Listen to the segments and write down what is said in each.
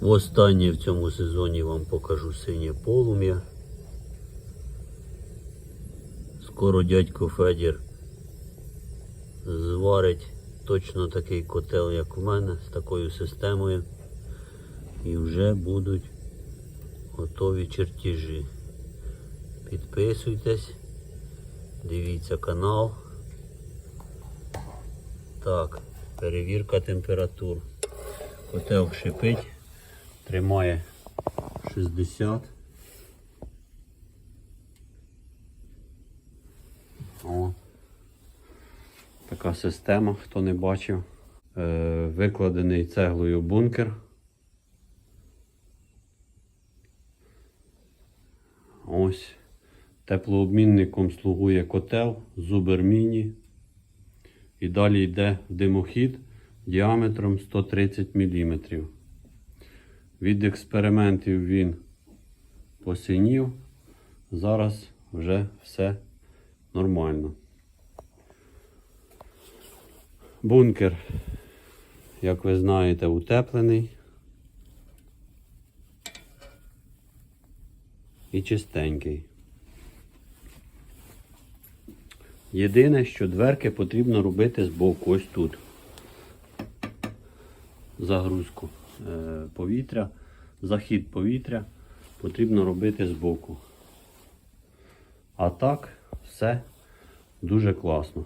Востаннє в цьому сезоні вам покажу синє полум'я. Скоро дядько Федір зварить точно такий котел, як в мене, з такою системою. І вже будуть готові чертежі. Підписуйтесь, дивіться канал. Так, перевірка температур. Котел шипить, тримає 60. О. Така система, хто не бачив. Е, викладений цеглою бункер. Ось. Теплообмінником слугує котел Зубер Міні. І далі йде димохід діаметром 130 мм. Від експериментів він посинів. Зараз вже все нормально. Бункер, як ви знаєте, утеплений. І чистенький. Єдине, що дверки потрібно робити з боку, ось тут. Загрузку повітря, захід повітря потрібно робити з боку. А так, все дуже класно.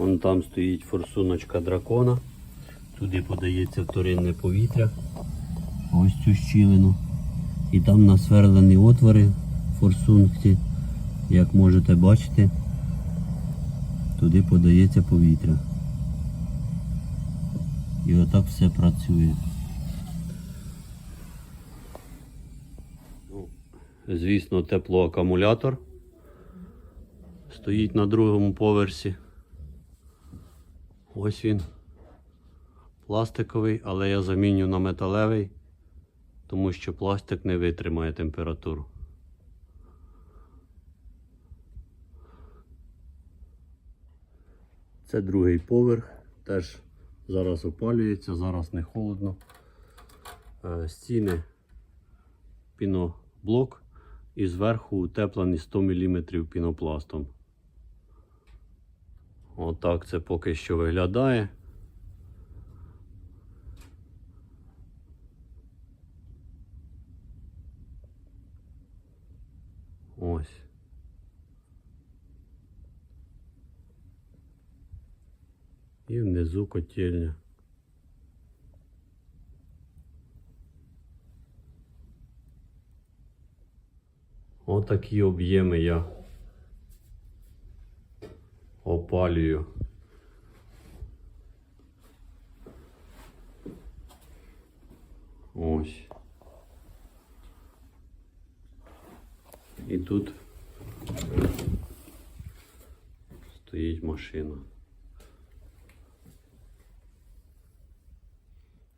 Вон там стоїть форсуночка дракона. Туди подається вторинне повітря. Ось цю щілину. І там насверлені отвори в форсунці. Як можете бачити, туди подається повітря. І отак все працює. Ну, Звісно, теплоакумулятор стоїть на другому поверсі. Ось він. Пластиковий, але я заміню на металевий, тому що пластик не витримає температуру. Це другий поверх, теж зараз опалюється, зараз не холодно. Е, Стіни піноблок і зверху утеплений 100 мм пінопластом. Отак це поки що виглядає. Ось. І внизу котельня. Отакі об'єми я опалюю. Ось. І тут стоїть машина.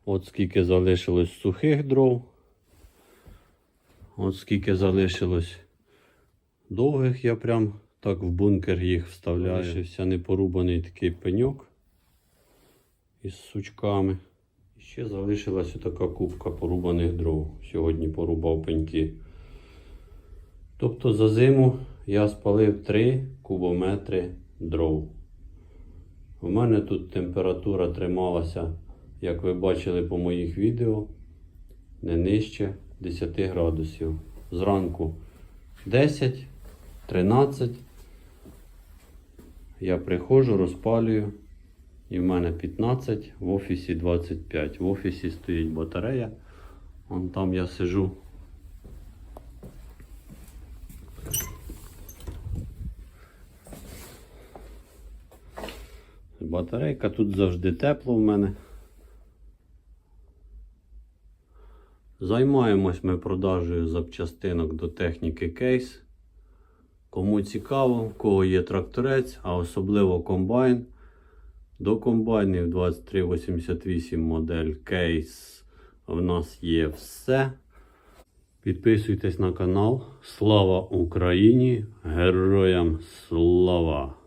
От скільки залишилось сухих дров. От скільки залишилось довгих, я прям так в бункер їх вставляю. Залишився непорубаний такий пеньок із сучками. І ще залишилась така кубка порубаних дров. Сьогодні порубав пеньки. Тобто за зиму я спалив 3 кубометри дров. У мене тут температура трималася, як ви бачили по моїх відео, не нижче 10 градусів. Зранку 10, 13. Я приходжу, розпалюю. І в мене 15, в офісі 25. В офісі стоїть батарея. Вон там я сижу. Батарейка тут завжди тепло в мене. Займаємось ми продажею запчастинок до техніки кейс. Кому цікаво, в кого є тракторець, а особливо комбайн. До комбайнів 2388 модель кейс в нас є все. Підписуйтесь на канал. Слава Україні! Героям слава!